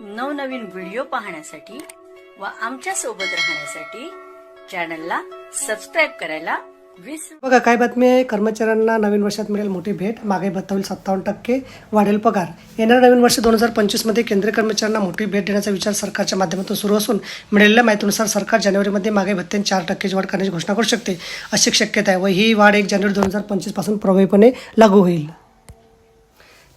नवनवीन व्हिडिओ पाहण्यासाठी व आमच्यासोबत राहण्यासाठी चॅनलला सबस्क्राईब करायला बघा काय बातमी आहे? कर्मचाऱ्यांना नवीन वर्षात मिळेल मोठी भेट. मागे भत्ता होईल सत्तावन्न टक्के वाढेल पगार. येणाऱ्या नवीन वर्ष दोन हजार पंचवीसमध्ये केंद्रीय कर्मचाऱ्यांना मोठी भेट देण्याचा विचार सरकारच्या माध्यमातून सुरू असून मिळालेल्या माहितीनुसार सरकार जानेवारीमध्ये मागे भत्त्यात चार टक्क्याची वाढ करण्याची घोषणा करू शकते अशी शक्यता आहे. व ही वाढ एक जानेवारी दोन हजार पंचवीसपासून प्रभावीपणे लागू होईल.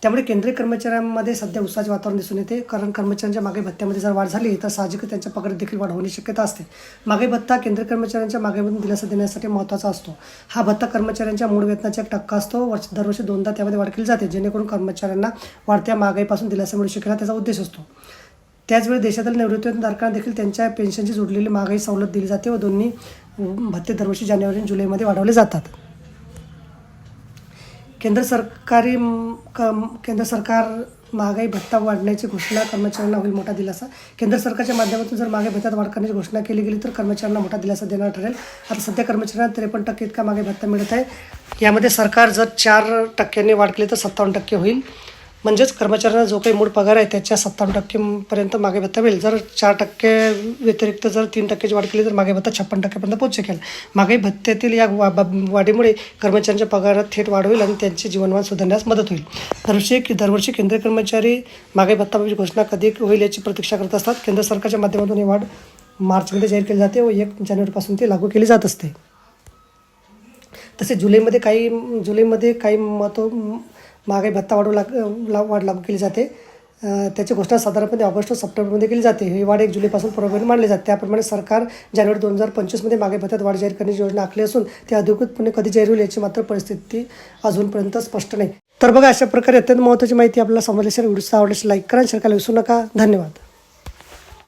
त्यामुळे केंद्रीय कर्मचाऱ्यांमध्ये सध्या उत्साहाचे वातावरण दिसून येते. कारण कर्मचाऱ्यांच्या मागे भत्त्यामध्ये जर वाढ झाली तर साहजिकच त्यांच्या पगारात देखील वाढ होण्याची शक्यता असते. मागे भत्ता केंद्रीय कर्मचाऱ्यांच्या मागेमधून दिलासा देण्यासाठी महत्त्वाचा असतो. हा भत्ता कर्मचाऱ्यांच्या मूळ वेतनाचा एक टक्का असतो. वर्ष दरवर्षी दोनदा त्यामध्ये वाढ केली जाते. जेणेकरून कर्मचाऱ्यांना वाढत्या महागाईपासून दिलासा मिळू शकेल त्याचा उद्देश असतो. त्याचवेळी देशातील निवृत्तीधारकांना देखील त्यांच्या पेन्शनची जोडलेली महागाई सवलत दिली जाते व दोन्ही भत्ते दरवर्षी जानेवारी आणि जुलैमध्ये वाढवले जातात. केंद्र सरकारी केंद्र सरकार महागाई भत्ता वाढण्याची घोषणा कर्मचाऱ्यांना होईल मोठा दिलासा. केंद्र सरकारच्या माध्यमातून जर महागाई भत्त्यात वाढ करण्याची घोषणा केली गेली तर कर्मचाऱ्यांना मोठा दिलासा देणार ठरेल. आता सध्या कर्मचाऱ्यांना त्रेपन्न टक्के इतका महागाई भत्ता मिळत आहे. यामध्ये सरकार जर चार टक्क्यांनी वाढ केली तर सत्तावन्न टक्के होईल. म्हणजेच कर्मचाऱ्यांना जो काही मूळ पगार आहे त्याच्या सत्तावन्न टक्केपर्यंत मागे भत्ता मिळेल. जर चार टक्के व्यतिरिक्त जर तीन टक्क्याची वाढ केली तर मागे भत्ता छप्पन टक्क्यापर्यंत पोहोचू शकेल. मागे भत्त्यातील या वा- वाढीमुळे कर्मचाऱ्यांच्या पगारात थेट वाढ होईल आणि त्यांचे जीवनमान सुधारण्यास मदत होईल. दरवर्षी दरवर्षी केंद्रीय कर्मचारी मागे भत्ताबाबत घोषणा कधी होईल याची प्रतीक्षा करत असतात. केंद्र सरकारच्या माध्यमातून ही वाढ मार्चमध्ये जाहीर केली जाते व एक जानेवारीपासून ती लागू केली जात असते. तसे जुलैमध्ये काही जुलैमध्ये काही महत्त्व महागाई भत्ता वाढू लाग ला वाढ लागू केली जाते. त्याची घोषणा साधारणपणे ऑगस्ट व सप्टेंबरमध्ये केली जाते. ही वाढ एक जुलैपासून पूर्वपणे मानली जाते. त्याप्रमाणे सरकार जानेवारी दोन हजार पंचवीसमध्ये मागे भत्त्यात वाढ जाहीर करण्याची योजना आखली असून ती अधिकृतपणे कधी जाहीर होईल याची मात्र परिस्थिती अजूनपर्यंत स्पष्ट नाही. तर बघा अशा प्रकारे अत्यंत महत्त्वाची माहिती आपल्याला समजल्याशिवाय व्हिडिओ आवडल्यास लाईक करा शेअर करायला विसरू नका. धन्यवाद.